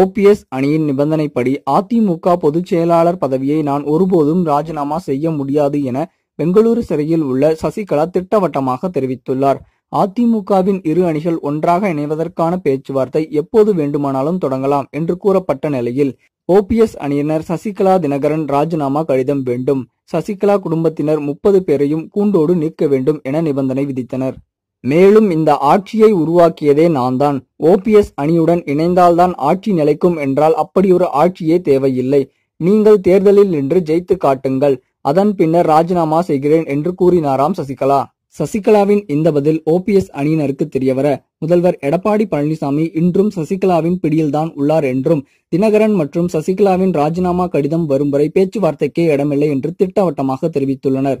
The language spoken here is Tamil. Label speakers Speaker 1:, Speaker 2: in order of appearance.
Speaker 1: ஓபிஎஸ் அணியின் நிபந்தனைப்படி அதிமுக பொதுச் செயலாளர் பதவியை நான் ஒருபோதும் ராஜினாமா செய்ய முடியாது என பெங்களூரு சிறையில் உள்ள சசிகலா திட்டவட்டமாக தெரிவித்துள்ளார். அதிமுகவின் இரு அணிகள் ஒன்றாக இணைவதற்கான பேச்சுவார்த்தை எப்போது வேண்டுமானாலும் தொடங்கலாம் என்று கூறப்பட்ட நிலையில் ஓபிஎஸ் அணியினர் சசிகலா தினகரன் ராஜினாமா கடிதம் வேண்டும். சசிகலா குடும்பத்தினர் முப்பது பேரையும் கூண்டோடு நீக்க வேண்டும் என நிபந்தனை விதித்தனர். மேலும் இந்த ஆட்சியை உருவாக்கியதே நான்தான். ஓபிஎஸ் அணியுடன் இணைந்தால்தான் ஆட்சி நிலைக்கும் என்றால் அப்படியொரு ஆட்சியே தேவையில்லை. நீங்கள் தேர்தலில் நின்று ஜெயித்து காட்டுங்கள். அதன் பின்னர் ராஜினாமா செய்கிறேன் என்று கூறினாராம் சசிகலா. சசிகலாவின் இந்த பதில் ஓபிஎஸ் அணியினருக்கு தெரியவர முதல்வர் எடப்பாடி பழனிசாமி இன்றும் சசிகலாவின் பிடியில்தான் உள்ளார் என்றும் தினகரன் மற்றும் சசிகலாவின் ராஜினாமா கடிதம் வரும் வரை பேச்சுவார்த்தைக்கே இடமில்லை என்று திட்டவட்டமாக தெரிவித்துள்ளனர்.